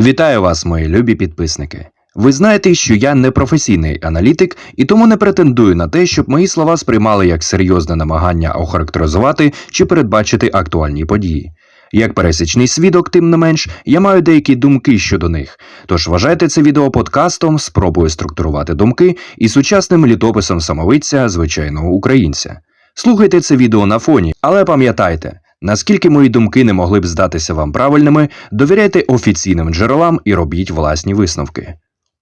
Вітаю вас, мої любі підписники. Ви знаєте, що я не професійний аналітик і тому не претендую на те, щоб мої слова сприймали як серйозне намагання охарактеризувати чи передбачити актуальні події. Як пересічний свідок, тим не менш, я маю деякі думки щодо них. Тож вважайте це відео подкастом, спробую структурувати думки і сучасним літописом самовиця звичайного українця. Слухайте це відео на фоні, але пам'ятайте, наскільки мої думки не могли б здатися вам правильними, довіряйте офіційним джерелам і робіть власні висновки.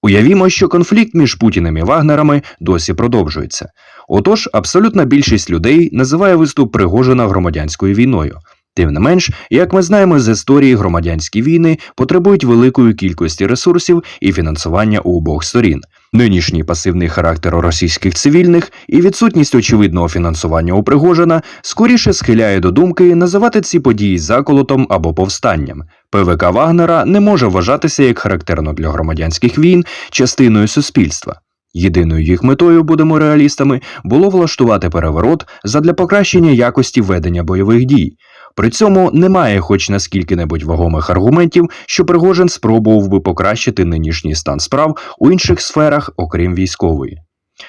Уявімо, що конфлікт між Путіним і Вагнерами досі продовжується. Отож, абсолютна більшість людей називає виступ Пригожина громадянською війною. Тим не менш, як ми знаємо з історії, громадянські війни потребують великої кількості ресурсів і фінансування у обох сторін. Нинішній пасивний характер російських цивільних і відсутність очевидного фінансування у Пригожина скоріше схиляє до думки називати ці події заколотом або повстанням. ПВК Вагнера не може вважатися як характерно для громадянських війн частиною суспільства. Єдиною їх метою, будемо реалістами, було влаштувати переворот задля покращення якості ведення бойових дій. При цьому немає хоч наскільки-небудь вагомих аргументів, що Пригожин спробував би покращити нинішній стан справ у інших сферах, окрім військової.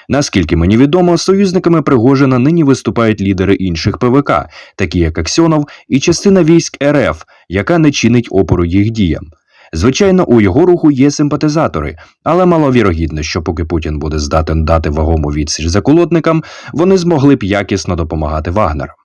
Наскільки мені відомо, союзниками Пригожина нині виступають лідери інших ПВК, такі як Аксьонов і частина військ РФ, яка не чинить опору їх діям. Звичайно, у його руху є симпатизатори, але маловірогідно, що поки Путін буде здатен дати вагому відсіч заколотникам, вони змогли б якісно допомагати Вагнерам.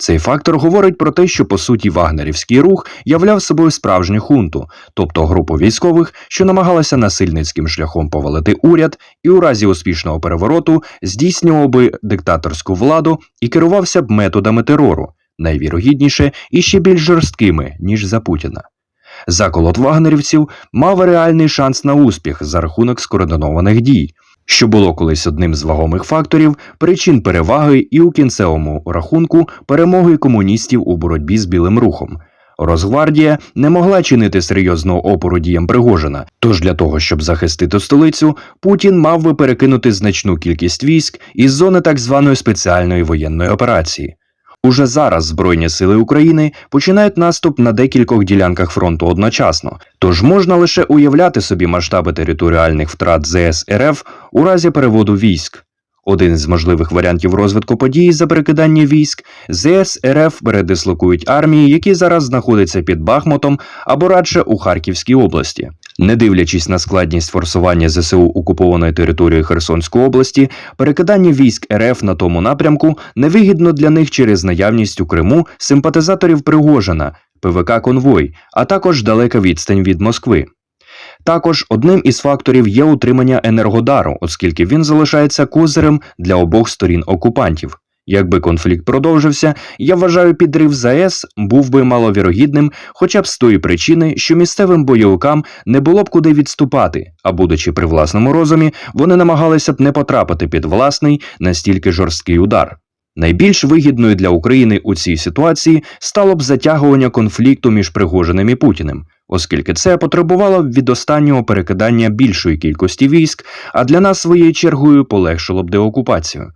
Цей фактор говорить про те, що по суті вагнерівський рух являв собою справжню хунту, тобто групу військових, що намагалася насильницьким шляхом повалити уряд і у разі успішного перевороту здійснював би диктаторську владу і керувався б методами терору, найвірогідніше і ще більш жорсткими ніж за Путіна. Заколот вагнерівців мав реальний шанс на успіх за рахунок скоординованих дій, що було колись одним з вагомих факторів причин переваги і у кінцевому рахунку перемоги комуністів у боротьбі з білим рухом. Росгвардія не могла чинити серйозного опору діям Пригожина, тож для того, щоб захистити столицю, Путін мав би перекинути значну кількість військ із зони так званої спеціальної воєнної операції. Уже зараз Збройні сили України починають наступ на декількох ділянках фронту одночасно, тож можна лише уявляти собі масштаби територіальних втрат ЗС РФ у разі переводу військ. Один з можливих варіантів розвитку подій за перекидання військ ЗС РФ передислокують армії, які зараз знаходяться під Бахмутом або радше у Харківській області. Не дивлячись на складність форсування ЗСУ окупованої території Херсонської області, перекидання військ РФ на тому напрямку невигідно для них через наявність у Криму симпатизаторів Пригожина, ПВК Конвой, а також далека відстань від Москви. Також одним із факторів є утримання енергодару, оскільки він залишається козирем для обох сторін окупантів. Якби конфлікт продовжився, я вважаю, підрив ЗАЕС був би маловірогідним, хоча б з тої причини, що місцевим бойовикам не було б куди відступати, а будучи при власному розумі, вони намагалися б не потрапити під власний настільки жорсткий удар. Найбільш вигідною для України у цій ситуації стало б затягування конфлікту між Пригожиним і Путіним, оскільки це потребувало б від останнього перекидання більшої кількості військ, а для нас своєю чергою полегшило б деокупацію.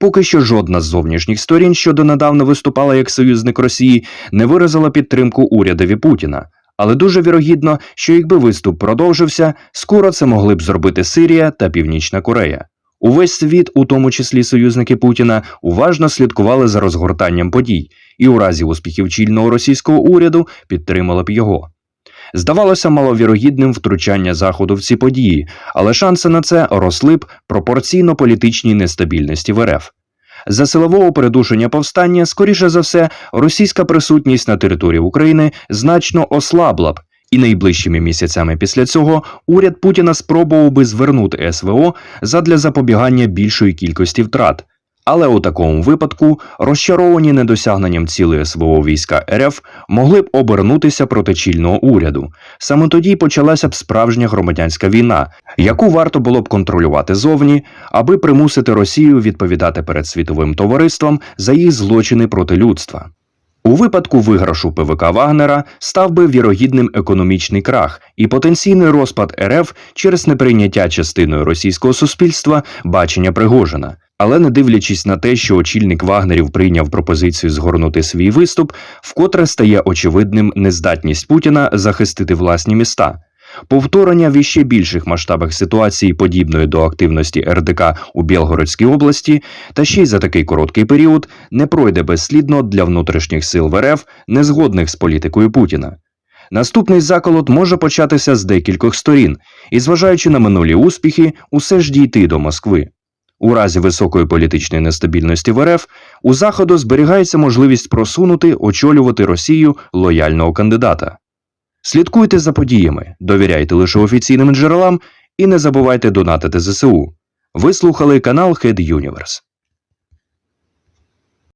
Поки що жодна з зовнішніх сторін, що донедавна виступала як союзник Росії, не виразила підтримку урядові Путіна. Але дуже вірогідно, що якби виступ продовжився, скоро це могли б зробити Сирія та Північна Корея. Увесь світ, у тому числі союзники Путіна, уважно слідкували за розгортанням подій, і у разі успіхів чільного російського уряду підтримали б його. Здавалося маловірогідним втручання Заходу в ці події, але шанси на це росли б пропорційно політичній нестабільності в РФ. За силового передушення повстання, скоріше за все, російська присутність на території України значно ослабла б, і найближчими місяцями після цього уряд Путіна спробував би звернути СВО задля запобігання більшої кількості втрат. Але у такому випадку розчаровані недосягненням цілої СВО війська РФ могли б обернутися проти чільного уряду. Саме тоді почалася б справжня громадянська війна, яку варто було б контролювати зовні, аби примусити Росію відповідати перед світовим товариством за їх злочини проти людства. У випадку виграшу ПВК Вагнера став би вірогідним економічний крах і потенційний розпад РФ через неприйняття частиною російського суспільства бачення Пригожина. Але не дивлячись на те, що очільник Вагнерів прийняв пропозицію згорнути свій виступ, вкотре стає очевидним нездатність Путіна захистити власні міста. Повторення в іще більших масштабах ситуації, подібної до активності РДК у Білгородській області, та ще й за такий короткий період не пройде безслідно для внутрішніх сил в РФ, не згодних з політикою Путіна. Наступний заколот може початися з декількох сторін, і, зважаючи на минулі успіхи, усе ж дійти до Москви. У разі високої політичної нестабільності в РФ у Заходу зберігається можливість просунути, очолювати Росію лояльного кандидата. Слідкуйте за подіями, довіряйте лише офіційним джерелам і не забувайте донатити ЗСУ. Ви слухали канал Head Universe.